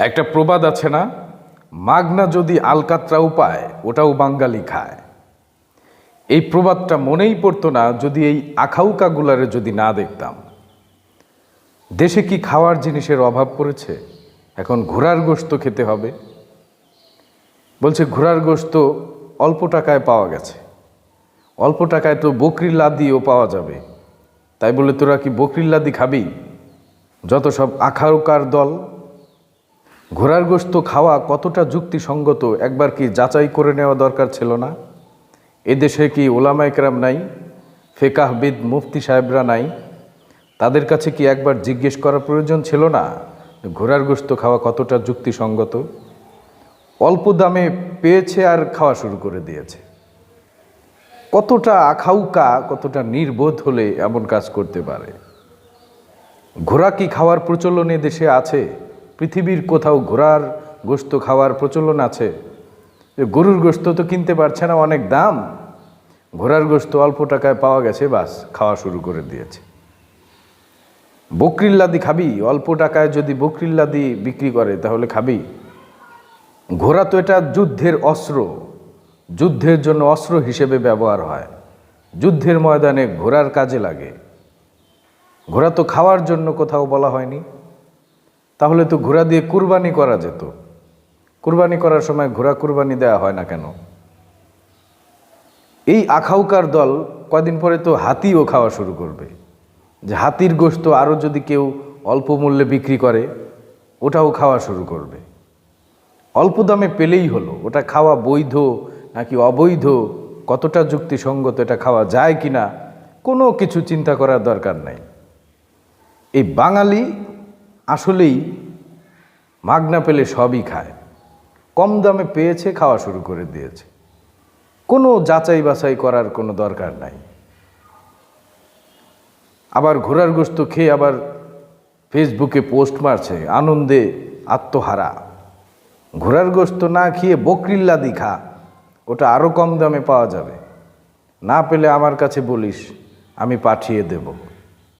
একটা প্রবাদ আছে না? মাগনা যদি আলকাতরাও পায়, ওটাও বাঙালি খায়। এই প্রবাদটা মনেই পড়তো না যদি এই আখাউকাগুলারে যদি না দেখতাম। দেশে কি খাওয়ার জিনিসের অভাব পড়েছে? এখন ঘোড়ার গোস্ত খেতে হবে। বলছে, ঘোড়ার গোস্ত অল্প টাকায় পাওয়া গেছে। অল্প টাকায় তো বকরির লাদিও পাওয়া যাবে। তাই বলে, তোরা কি বকরির লাদি খাবি? যত সব আখাউকার দল ঘোড়ার গোস্ত খাওয়া কতটা যুক্তিসঙ্গত একবার কি যাচাই করে নেওয়া দরকার ছিল না? এদেশে কি ওলামা একরাম নাই? ফেকাহবিদ মুফতি সাহেবরা নাই? তাদের কাছে কি একবার জিজ্ঞেস করার প্রয়োজন ছিল না ঘোড়ার গোস্ত খাওয়া কতটা যুক্তিসঙ্গত? অল্প দামে পেয়েছে আর খাওয়া শুরু করে দিয়েছে। কতটা আখাউকা, কতটা নির্বোধ হলে এমন কাজ করতে পারে? ঘোড়া কি খাওয়ার প্রচলন দেশে আছে? পৃথিবীর কোথাও ঘোড়ার গোস্ত খাওয়ার প্রচলন আছে। যে গরুর গোস্ত তো কিনতে পারছে না অনেক দাম। ঘোড়ার গোস্ত অল্প টাকায় পাওয়া গেছে, বাস, খাওয়া শুরু করে দিয়েছে। বকরিল্লাদি খাবি? অল্প টাকায় যদি বকরিল্লাদি বিক্রি করে, তাহলে খাবি। ঘোড়া তো এটা যুদ্ধের অস্ত্র। যুদ্ধের জন্য অস্ত্র হিসেবে ব্যবহার হয়। যুদ্ধের ময়দানে ঘোড়ার কাজে লাগে। ঘোড়া তো খাওয়ার জন্য কোথাও বলা হয়নি। তাহলে তো ঘোড়া দিয়ে কুরবানি করা যেত। কুরবানি করার সময় ঘোড়া কুরবানি দেওয়া হয় না কেন? এই আখাউকার দল কদিন পরে তো হাতিও খাওয়া শুরু করবে। যে হাতির গোস্ত আরও যদি কেউ অল্প মূল্যে বিক্রি করে, ওটাও খাওয়া শুরু করবে। অল্প দামে পেলেই হলো, ওটা খাওয়া বৈধ নাকি অবৈধ, কতটা যুক্তিসঙ্গত এটা খাওয়া যায় কি না কোনো কিছু চিন্তা করার দরকার নাই। এই বাঙালি আসলেই মাগনা পেলে সবই খায়। কম দামে পেয়েছে, খাওয়া শুরু করে দিয়েছে। কোনো যাচাই বাছাই করার কোনো দরকার নাই। আবার ঘোড়ার গোস্ত খেয়ে আবার ফেসবুকে পোস্ট মারছে, আনন্দে আত্মহারা। ঘোড়ার গোস্ত না খেয়ে বকরিল্লাদি খা ওটা আরও কম দামে পাওয়া যাবে। না পেলে আমার কাছে বলিস, আমি পাঠিয়ে দেবো।